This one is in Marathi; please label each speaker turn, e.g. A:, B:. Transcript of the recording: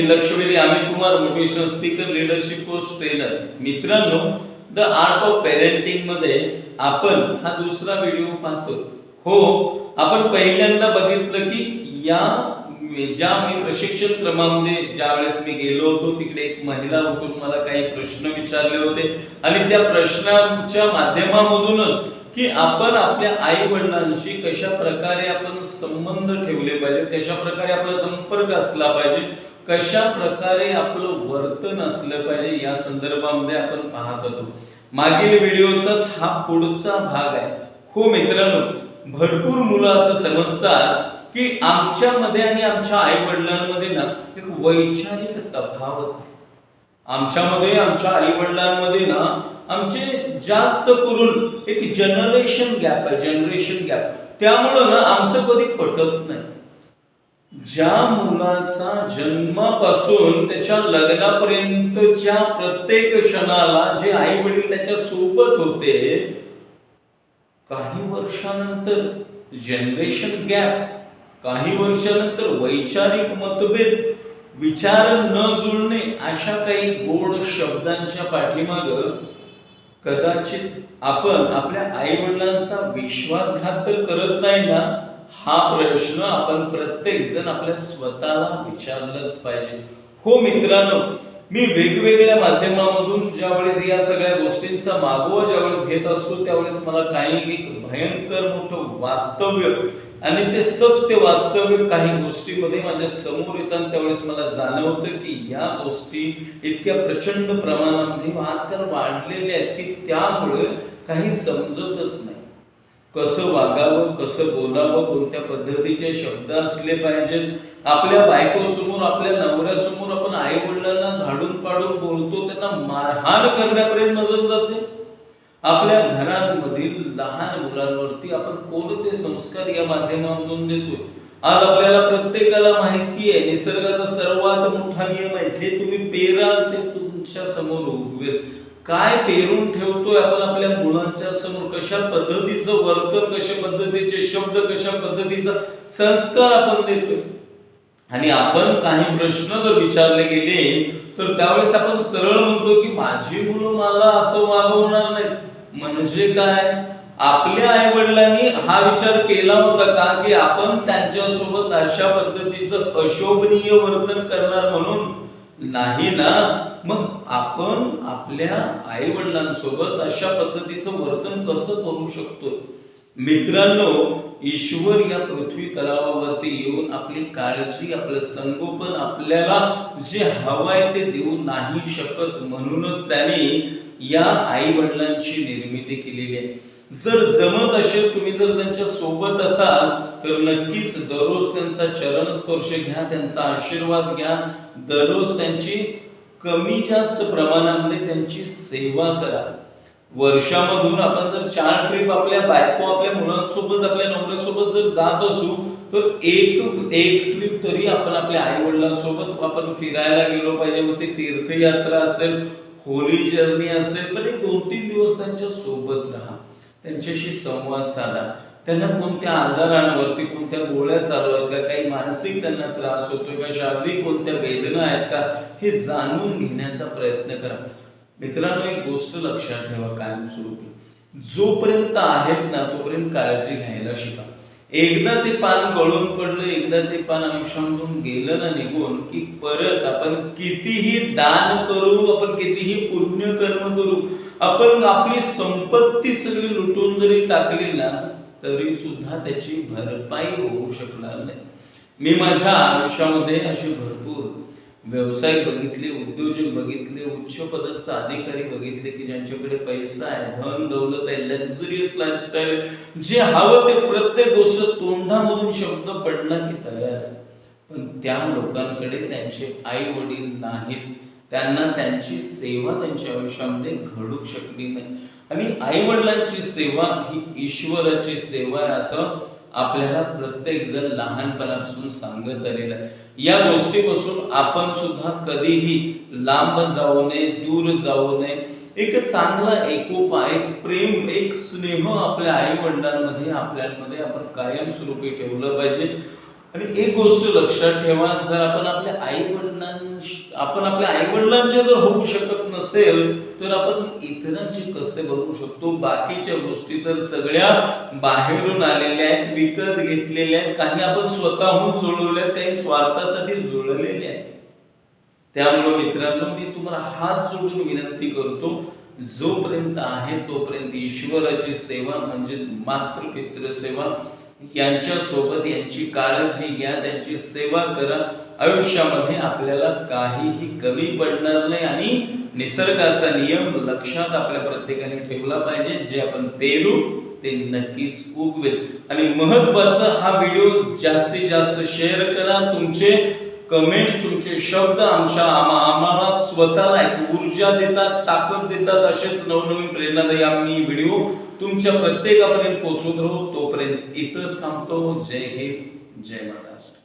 A: मी लक्षवेधी Amit Kumar motivational speaker leadership coach trainer मित्रांनो द आर्ट ऑफ पेरेंटिंगमध्ये आपण हा दुसरा व्हिडिओ पाहतो हो आपण पहिल्यांदा बघितलं की या ज्या मी प्रशिक्षण क्रमामध्ये ज्या वेळेस मी गेलो होतो तिकडे एक महिला उठून मला काही प्रश्न विचारले होते. आणि त्या प्रश्नांच्या माध्यमामधूनच की आपण आपल्या आई वडिलांशी कशा प्रकारे आपण संबंध ठेवले पाहिजे कशा प्रकारे आपला संपर्क असला पाहिजे कशा प्रकारे आपलं वर्तन असलं पाहिजे या संदर्भामध्ये आपण पाहत होतो. मागील व्हिडिओचाच हा पुढचा भाग आहे. हो मित्रांनो भरपूर मुलं असं समजतात की आमच्यामध्ये आणि आमच्या आई वडिलांमध्ये ना एक वैचारिक तफावत आहे. आमच्यामध्ये आमच्या आई वडिलांमध्ये ना आमचे जास्त करून एक जनरेशन गॅप आहे जनरेशन गॅप त्यामुळं ना आमचं ज्या मुलाचा जन्मापासून त्याच्या लग्नापर्यंतच्या प्रत्येक क्षणाला जे आई वडील त्याच्या सोबत होते काही वर्षानंतर जनरेशन गॅप काही वर्षानंतर वैचारिक मतभेद विचार न जुळणे अशा काही गोड शब्दांच्या पाठीमाग कदाचित आपण आपल्या आई वडिलांचा विश्वासघात तर करत नाही ना? हा प्रश्न आपण प्रत्येक जण आपल्या स्वतःला विचारलंच पाहिजे. हो मित्रांनो मी वेगवेगळ्या माध्यमामधून ज्यावेळेस या सगळ्या गोष्टींचा मागोवा ज्यावेळेस घेत असतो त्यावेळेस मला काही एक भयंकर मोठं वास्तव्य आणि ते सत्य वास्तव्य काही गोष्टीमध्ये माझ्यासमोर येतात त्यावेळेस मला जाणवतं की या गोष्टी इतक्या प्रचंड प्रमाणामध्ये आजकाल वाढलेल्या आहेत की त्यामुळे काही समजतच नाही. कसं वागावं कसं बोलावं कोणत्या पद्धतीचे शब्द असले पाहिजेत? आपल्या बायकोसमोर आपल्या नवऱ्यासमोर आपण आई वडिलांना झाडून पाडून बोलतो त्यांना मारहाण करण्यापर्यंत नजर जाते. आपल्या घरांमधील लहान मुलांवरती आपण कोणते संस्कार या माध्यमामधून देतोय आज आपल्याला प्रत्येकाला माहिती आहे निसर्गाचा सर्वात मोठा नियम आहे जे तुम्ही पेराल ते तुमच्यासमोर उगवेल. काय पेरून ठेवतोय आपण आपल्या मुलांच्या समोर? कशा पद्धतीचं वर्तन कशा पद्धतीचे शब्द कशा पद्धतीचा संस्कार आपण देतोय? आणि आपण काही प्रश्न जर विचारले गेले तर त्यावेळेस आपण सरळ म्हणतो की माझी मुलं मला असं वागवणार नाहीत. म्हणजे काय? आपल्या आई वडिलांनी हा विचार केला होता का की आपण त्यांच्यासोबत अशा पद्धतीचं अशोभनीय वर्तन करणार म्हणून? नाही ना. मग आपण आपल्या आई वडिलांसोबत अशा पद्धतीचं वर्तन कसं करू शकतो मित्रांनो ईश्वर या पृथ्वी तलावावरती येऊन आपली काळजी आपलं संगोपन आपल्याला जे हवंय ते देऊ नाही शकत म्हणूनच त्याने या आई वडिलांची निर्मिती केलेली आहे. जर जमत असेल तुम्ही जर त्यांच्यासोबत असाल तर नक्कीच दररोज त्यांचा चरण स्पर्श घ्या त्यांचा आशीर्वाद घ्या. दररोज त्यांची कमी जास्त प्रमाणामध्ये त्यांची सेवा करा. वर्षामधून आपण जर चार ट्रिप आपल्या बायको आपल्या मुलांसोबत आपल्या नवऱ्यासोबत जर जात असू तर एक एक ट्रिप तरी आपण आपल्या आई वडिलांसोबत आपण फिरायला गेलो पाहिजे. मग ते तीर्थयात्रा असेल होली जर्नी असेल पण एक दोन तीन दिवस त्यांच्यासोबत राहा. त्यांच्याशी संवाद साधा. त्यांना कोणत्या आजारांवरती कोणत्या गोळ्या चालू आहेत का काही मानसिक त्यांना त्रास होतोय का शारीरिक कोणत्या वेदना आहेत का हे जाणून घेण्याचा प्रयत्न करा. मित्रांनो एक गोष्ट लक्षात ठेवा कायमस्वरूपी जोपर्यंत आहेत ना तोपर्यंत काळजी घ्यायला शिका. एकदा ते पान गळून पडलं एकदा ते पान आयुष्यामधून गेलं ना निघून की परत आपण कितीही दान करू आपण कितीही पुण्य कर्म करू आपण आपली संपत्ती सगळी लुटून जरी टाकली ना तरी सुद्धा त्याची भरपाई होऊ शकणार नाही. मी माझ्या आयुष्यामध्ये असे भरपूर व्यवसाय बघितले उद्योजक बघितले उच्च पदस्थ अधिकारी बघितले की ज्यांच्याकडे पैसा आहे धन दौलत आहे लक्झरियस लाईफस्टाईल जे हवं ते प्रत्येक गोष्ट तोंडामधून शब्द पडला की तयार. पण त्या लोकांकडे त्यांचे आई वडील नाहीत. त्यांना त्यांची सेवा त्यांच्या आयुष्यामध्ये घडू शकली नाही. आणि आई वडिलांची सेवा ही ईश्वराची सेवा आहे असं आपल्याला प्रत्येक जण लहानपणापासून सांगत आलेलं आहे. या गोष्टीपासून आपण सुद्धा कधीही लांब जाऊ नये दूर जाऊ नये. एक चांगला एकोपा एक प्रेम एक स्नेह आपल्या आई वडिलांमध्ये आपल्यामध्ये आपण कायमस्वरूपी ठेवलं पाहिजे. आणि एक गोष्ट लक्षात ठेवा जर आपण आपल्या आई वडिलांशी आपण आपल्या आई वडिलांच्या जर होऊ शकत असेल तर आपण इतरांचे कसे बघू शकतो? बाकीच्या गोष्टी तर सगळ्या बाहेरून आलेल्या आहेत विकत घेतलेल्या आहेत. काही आपण स्वतःहून जुळवल्या काही स्वार्थासाठी जुळलेले आहेत. त्यामुळे मित्रांनो मी तुम्हाला हात जोडून विनंती करतो जोपर्यंत आहे तोपर्यंत ईश्वराची सेवा म्हणजे मातृपितृ सेवा यांच्या सोबत यांची काळजी घ्या त्यांची सेवा करा. आयुष्यामध्ये आपल्याला काहीही कमी पडणार नाही आणि निसर्गाचा नियम लक्षात आपल्या प्रत्येकाने ठेवला पाहिजे. जे आपण पेरू ते नक्कीच उगवेल. आणि महत्त्वाचा हा व्हिडिओ जास्तीत जास्त शेअर करा. तुमचे कमेंट्स तुमचे शब्द आमच्या आम्हा- आम्हाला स्वतःला एक ऊर्जा देतात ताकद देतात असेच नवनवीन प्रेरणादायी आम्ही व्हिडिओ तुमच्या प्रत्येकापर्यंत पोहोचवत राहू. तोपर्यंत इथंच थांबतो. जय हिंद जय महाराष्ट्र.